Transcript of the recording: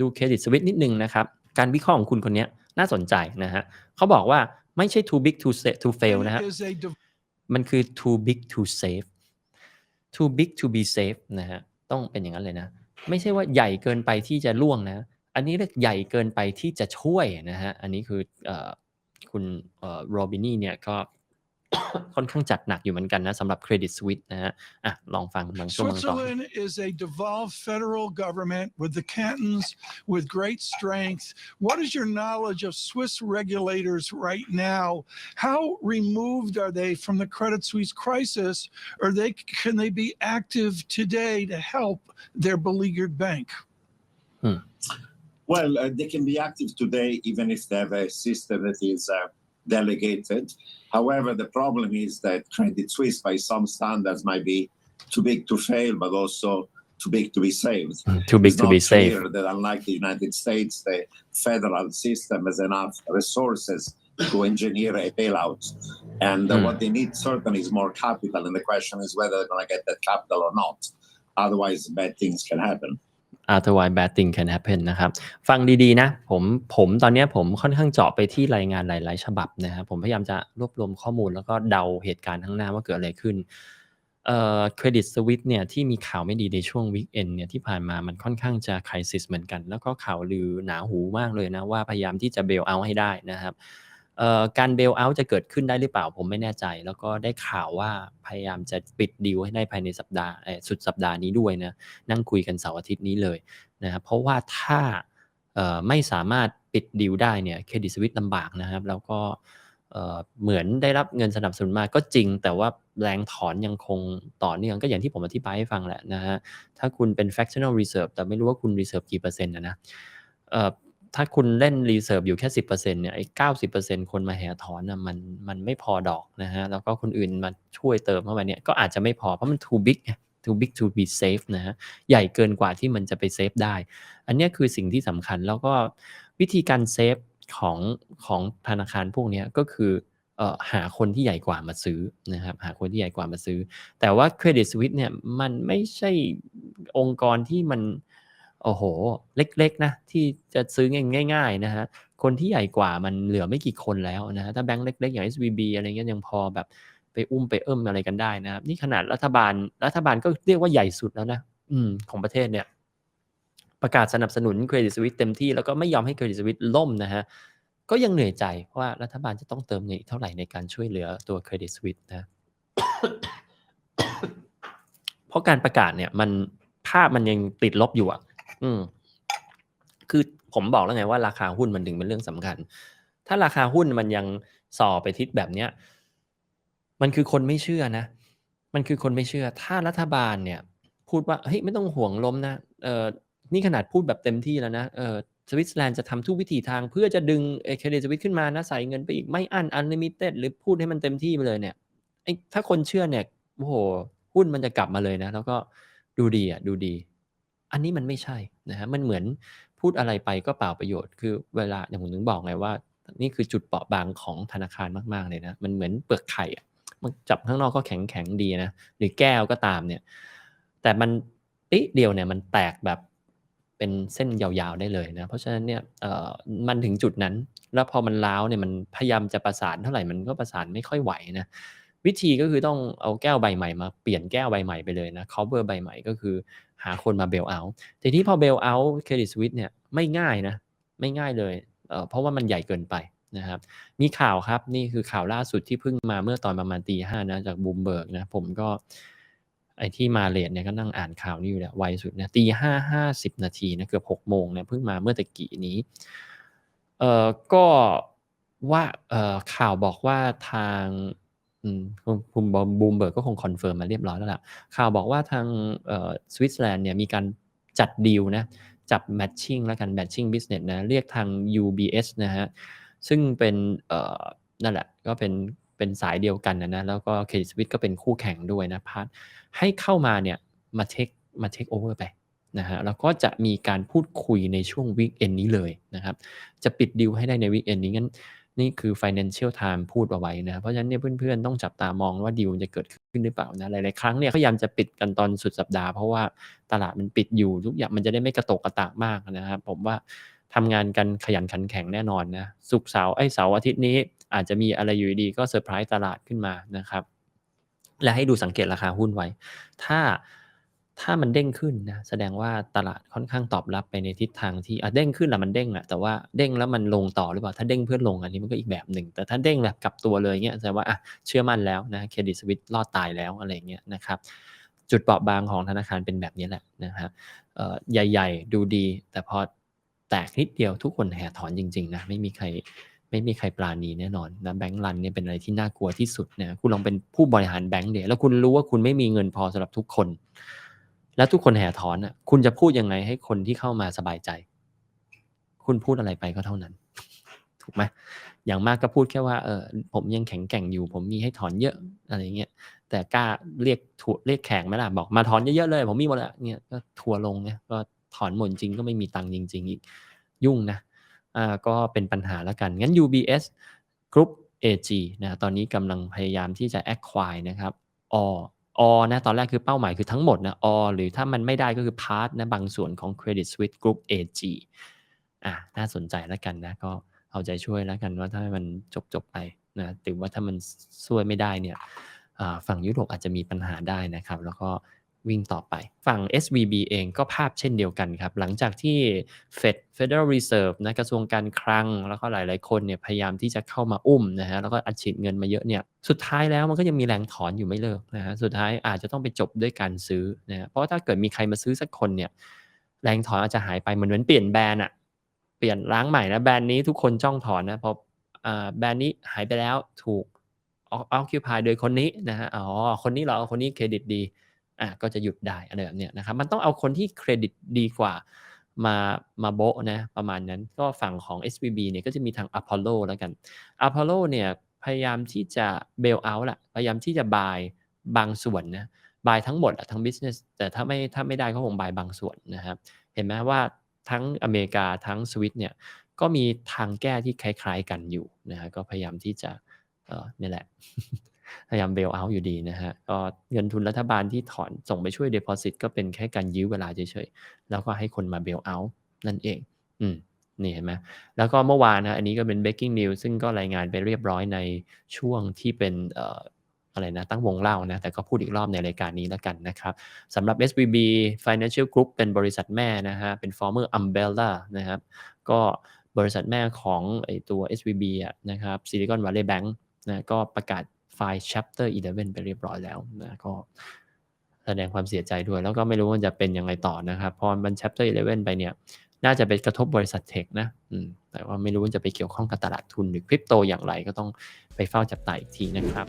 ดูเครดิตสวิตนิดนึงนะครับ การวิเคราะห์ของคุณคนนี้น่าสนใจนะฮะเขาบอกว่าไม่ใช่ too big to sa- to fail นะฮะ is a div- มันคือ too big to save too big to be safe นะฮะต้องเป็นอย่างนั้นเลยนะ ไม่ใช่ว่าใหญ่เกินไปที่จะล่วงนะ อันนี้เรียกใหญ่เกินไปที่จะช่วยนะฮะอันนี้คือเอ่อคุณเอ่อโรบินี่เนี่ยก็ ค่อนข้างจัดหนักอยู่เหมือนกันนะสำหรับเครดิตสวิตนะฮะ อ่ะ ลองฟังบางช่วงบางตอน Switzerland is a devolved federal government with the cantons with great strength. What is your knowledge of Swiss regulators right now? How removed are they from the Credit Suisse crisis? Or they can they be active today to help their beleaguered bank? Well, uh, they can be active today even if they have a system that is uh, delegated. However, the problem is that Credit Suisse, by some standards, might be too big to fail, but also too big to be saved. too big It's to be clear that unlike the United States, the federal system has enough resources to engineer a bailout. And Hmm. what they need certainly is more capital. And the question is whether they're going to get that capital or not. Otherwise, bad things can happen. Otherwise bad thing can happen นะครับ ฟังดีๆนะ ผมผมตอนนี้ผมค่อนข้างเจาะไปที่รายงานหลาย ๆ ฉบับนะครับผมพยายามจะรวบรวมข้อมูลแล้วก็เดาเหตุการณ์ข้างหน้าว่าเกิดอะไรขึ้นเอ่อเครดิตสวิตเนี่ยที่มีข่าวไม่ดีในช่วงวีคเอนเนี่ยที่ผ่านมามันค่อนข้างจะคริสิสเหมือนกัน แล้วก็ข่าวลือหนาหูมากเลยนะว่าพยายามที่จะเบลเอาให้ได้นะครับ การเบลเอาจะเกิดขึ้นได้หรือเปล่าผมไม่แน่ใจ แล้วก็ได้ข่าวว่าพยายามจะปิดดีลให้ได้ภายในสัปดาห์สุดสัปดาห์นี้ด้วยนะนั่งคุยกันเสาร์อาทิตย์นี้เลยนะครับเพราะว่าถ้าไม่สามารถปิดดีลได้เนี่ยเครดิตสวิตลำบากนะครับ แล้วก็เหมือนได้รับเงินสนับสนุนมาก็จริง แต่ว่าแรงถอนยังคงต่อเนื่องก็อย่างที่ผมอธิบายให้ฟังแหละนะฮะถ้าคุณเป็น fractional reserve แต่ไม่รู้ว่าคุณ reserve กี่เปอร์เซ็นต์นะนะ ถ้าคุณเล่น reserve อยู่แค่10%เปอร์เซ็นเนี่ยไอ้90%คนมาแห่ถอนนะมันมันไม่พอดอกนะฮะ แล้วก็คนอื่นมาช่วยเติมเข้ามาเนี่ยก็อาจจะไม่พอเพราะมัน too big too big to be safe นะฮะ ใหญ่เกินกว่าที่มันจะไปเซฟได้ อันนี้คือสิ่งที่สำคัญแล้วก็วิธีการเซฟของของธนาคารพวกนี้ก็คือเออหาคนที่ใหญ่กว่ามาซื้อนะครับหาคนที่ใหญ่กว่ามาซื้อ แต่ว่าเครดิตสวิตเนี่ยมันไม่ใช่องค์กรที่มัน โอ้โห เล็ก ๆ นะ ที่จะซื้อง่าย ๆ นะฮะ คนที่ใหญ่กว่ามันเหลือไม่กี่คนแล้วนะฮะ ถ้าแบงก์เล็ก ๆ อย่าง SVB อะไรเงี้ยยังพอแบบไปอุ้มไปเอิ่มอะไรกันได้นะครับ นี่ขนาดรัฐบาล รัฐบาลก็เรียกว่าใหญ่สุดแล้วนะ อืม ของประเทศเนี่ย ประกาศสนับสนุนเครดิตสวิตเต็มที่แล้วก็ไม่ยอมให้เครดิตสวิตล่มนะฮะ ก็ยังเหนื่อยใจเพราะว่ารัฐบาลจะต้องเติมเงินอีกเท่าไหร่ในการช่วยเหลือตัวเครดิตสวิตนะเพราะการประกาศเนี่ยมันภาพมันยังติดลบอยู่อะ อืม คือผมบอกแล้วไงว่าราคาหุ้นมันถึงเป็นเรื่องสำคัญ ถ้าราคาหุ้นมันยังส่อไปทิศแบบเนี้ย มันคือคนไม่เชื่อนะ มันคือคนไม่เชื่อ ถ้ารัฐบาลเนี่ย พูดว่าเฮ้ยไม่ต้องห่วงล้มนะ เออนี่ขนาดพูดแบบเต็มที่แล้วนะ เออสวิตเซอร์แลนด์จะทำทุกวิถีทางเพื่อจะดึงเอเครดิตสวิตขึ้นมานะใส่เงินไปอีกไม่อั้นอันลิมิเต็ดหรือพูดให้มันเต็มที่ไปเลยเนี่ยไอ้ถ้าคนเชื่อเนี่ยโอ้โหหุ้นมันจะกลับมาเลยนะ แล้วก็ดูดีอะดูดี อันนี้มันไม่ใช่นะฮะมันเหมือนพูดอะไรไปก็เปล่าประโยชน์ คือเวลาอย่างผมถึงบอกไงว่า นี่คือจุดเปราะบางของธนาคารมากๆเลยนะมันเหมือนเปลือกไข่มันจับข้างนอกก็แข็งแข็งๆดีนะหรือแก้วก็ตามเนี่ย แต่มันปิเดียวเนี่ยมันแตกแบบเป็นเส้นยาวๆได้เลยนะเพราะฉะนั้นเนี่ยเอ่อมันถึงจุดนั้น แล้วพอมันล้าวเนี่ยมันพยายามจะประสานเท่าไหร่มันก็ประสานไม่ค่อยไหวนะ วิธีก็คือต้องเอาแก้วใบใหม่มาเปลี่ยนแก้วใบใหม่ไปเลยนะ cover ใบใหม่ก็คือหาคนมาเบลเอาแต่ที่พอเบลเอาเครดิตสวิตเนี่ยไม่ง่ายนะ ไม่ง่ายเลยเเพราะว่ามันใหญ่เกินไปนะครับ มีข่าวครับนี่คือข่าวล่าสุดที่เพิ่งมาเมื่อตอนประมาณตีห้านะจากบูมเบิร์กนะ ผมก็ไอที่มาเลทเนี่ยก็นั่งอ่านข่าวนี้อยู่แหละไวสุดนะตีห้าห้าสิบนาทีนะเกือบหกโมงเนี่ยเพิ่งมาเมื่อตะกี้นี้ เอ่อก็ว่าข่าวบอกว่าทาง อืมคุณคุณบูมเบิร์กก็คงคอนเฟิร์มมาเรียบร้อยแล้วล่ะ ข่าวบอกว่าทางสวิตเซอร์แลนด์เนี่ยมีการจัดดีลนะจับแมทชิ่งแล้วกันแมทชิ่งบิสเนสนะเรียกทาง UBS นะฮะซึ่งเป็นเอ่อนั่นแหละก็เป็นเป็นสายเดียวกันนะนะแล้วก็เครดิตสวิตก็เป็นคู่แข่งด้วยนะพาร์ทให้เข้ามาเนี่ยมาเทคมาเทคโอเวอร์ไปนะฮะแล้วก็จะมีการพูดคุยในช่วงวีคเอนนี้เลยนะครับ จะปิดดีลให้ได้ในวีคเอนนี้งั้น นี่คือ Financial Times พูดเอาไว้นะเพราะฉะนั้นเนี่ยเพื่อนๆ ต้องจับตามองว่าดีลจะเกิดขึ้นหรือเปล่านะหลายๆครั้งเนี่ยพยายามจะปิดกันตอนสุดสัปดาห์เพราะว่าตลาดมันปิดอยู่ทุกอย่างมันจะได้ไม่กระตกกระตากมากนะครับผมว่าทำงานกันขยันขันแข็งแน่นอนนะสุกร์เสาร์ไอ้เสาร์อาทิตย์นี้อาจจะมีอะไรอยู่ดีก็เซอร์ไพรส์ตลาดขึ้นมานะครับ และให้ดูสังเกตราคาหุ้นไว้ ถ้า ถ้ามันเด้งขึ้นนะแสดงว่าตลาดค่อนข้างตอบรับไปในทิศทางที่อะเด้งขึ้นแหละมันเด้งแหละแต่ว่าเด้งแล้วมันลงต่อหรือเปล่า ถ้าเด้งเพื่อลงอันนี้มันก็อีกแบบหนึ่ง แต่ถ้าเด้งแบบกลับตัวเลยเงี้ยแสดงว่าอะเชื่อมั่นแล้วนะเครดิตสวิตรอดตายแล้วอะไรเงี้ยนะครับจุดเปราะบางของธนาคารเป็นแบบนี้แหละนะครับเอ่อใหญ่ๆ ดูดี แต่พอแตกนิดเดียวทุกคนแห่ถอนจริงๆนะไม่มีใครไม่มีใครปราณีแน่นอนนะแบงก์รันเนี่ยเป็นอะไรที่น่ากลัวที่สุดนะคุณลองเป็นผู้บริหารแบงก์เดี๋ยวแล้วคุณรู้ว่าคุณไม่มีเงินพอสำหรับทุกคน แล้วทุกคนแห่ถอนอะ คุณจะพูดยังไงให้คนที่เข้ามาสบายใจ คุณพูดอะไรไปก็เท่านั้น ถูกไหมอย่างมากก็พูดแค่ว่าเออผมยังแข็งแกร่งอยู่ ผมมีให้ถอนเยอะอะไรเงี้ยแต่กล้าเรียกถัวเรียกแข่งไหมล่ะบอกมาถอนเยอะๆเลย ผมมีหมดล้วเนี่ยก็ทัวลงเนี่ยก็ถอนหมดจริงก็ไม่มีตังค์จริง ๆ อีก ยุ่งนะอ่าก็เป็นปัญหาแล้วกัน งั้น UBS Group AG นะตอนนี้กำลังพยายามที่จะ acquire นะครับอ อนะตอนแรกคือเป้าหมายคือทั้งหมดนะอหรือถ้ามันไม่ได้ก็คือพาร์ทนะบางส่วนของ Credit Suisse Group AG อะน่าสนใจแล้วกันนะก็เอาใจช่วยแล้วกันว่าถ้ามันจบจบไปนะหรือว่าถ้ามันช่วยไม่ได้เนี่ยฝั่งยุโรปอาจจะมีปัญหาได้นะครับ แล้วก็ วิ่งต่อไป ฝั่ง SVB เองก็ภาพเช่นเดียวกันครับ หลังจากที่ Fed Federal Reserve นะกระทรวงการคลัง แล้วก็หลาย ๆ คนเนี่ยพยายามที่จะเข้ามาอุ้มนะฮะแล้วก็อัดฉีดเงินมาเยอะเนี่ยสุดท้ายแล้วมันก็ยังมีแรงถอนอยู่ไม่เลิกนะฮะสุดท้ายอาจจะต้องไปจบด้วยการซื้อนะเพราะถ้าเกิดมีใครมาซื้อสักคนเนี่ยแรงถอนอาจจะหายไปเหมือนเหมือนเปลี่ยนแบรนด์อะเปลี่ยนล้างใหม่นะแบรนด์นี้ทุกคนจ้องถอนนะพออแบรนด์นี้หายไปแล้วถูกออคิวพายโดยคนนี้นะฮะอ๋อคนนี้เหรอคนนี้เครดิตดี อะก็จะหยุดได้อะไรแบบเนี้ยนะครับมันต้องเอาคนที่เครดิตดีกว่ามามาโบะนะประมาณนั้นก็ฝั่งของ SVB เนี่ยก็จะมีทาง Apollo แล้วกัน Apollo เนี่ยพยายามที่จะเบลเอาท์ละพยายามที่จะบายบางส่วนนะบายทั้งหมดอะทั้ง business แต่ถ้าไม่ถ้าไม่ได้ก็คงบายบางส่วนนะครับเห็นไหมว่าทั้งอเมริกาทั้งสวิตเนี่ยก็มีทางแก้ที่คล้าย ๆกันอยู่นะฮะก็พยายามที่จะเออนี่แหละ พยายามเบลเอาท์อยู่ดีนะฮะก็เงินทุนรัฐบาลที่ถอนส่งไปช่วย Deposit ก็เป็นแค่การยื้อเวลาเฉยๆ แล้วก็ให้คนมาเบลเอาท์นั่นเอง อืมนี่เห็นไหมแล้วก็เมื่อวานนะอันนี้ก็เป็น breaking news ซึ่งก็รายงานไปเรียบร้อยในช่วงที่เป็นเอ่ออะไรนะตั้งวงเล่านะแต่ก็พูดอีกรอบในรายการนี้แล้วกันนะครับสำหรับ SVB Financial Group เป็นบริษัทแม่นะฮะเป็น former Umbrella นะครับก็บริษัทแม่ของไอตัว SVB อะนะครับ Silicon Valley Bank นะก็ประกาศ ไฟล์ chapter 11 ไปเรียบร้อยแล้วนะก็แสดงความเสียใจด้วย แล้วก็ไม่รู้ว่าจะเป็นยังไงต่อนะครับพอมัน chapter 11 ไปเนี่ยน่าจะไปกระทบบริษัทเทคนะแต่ว่าไม่รู้ว่าจะไปเกี่ยวข้องกับตลาดทุนหรือคริปโตอย่างไรก็ต้องไปเฝ้าจับตาอีกทีนะครับ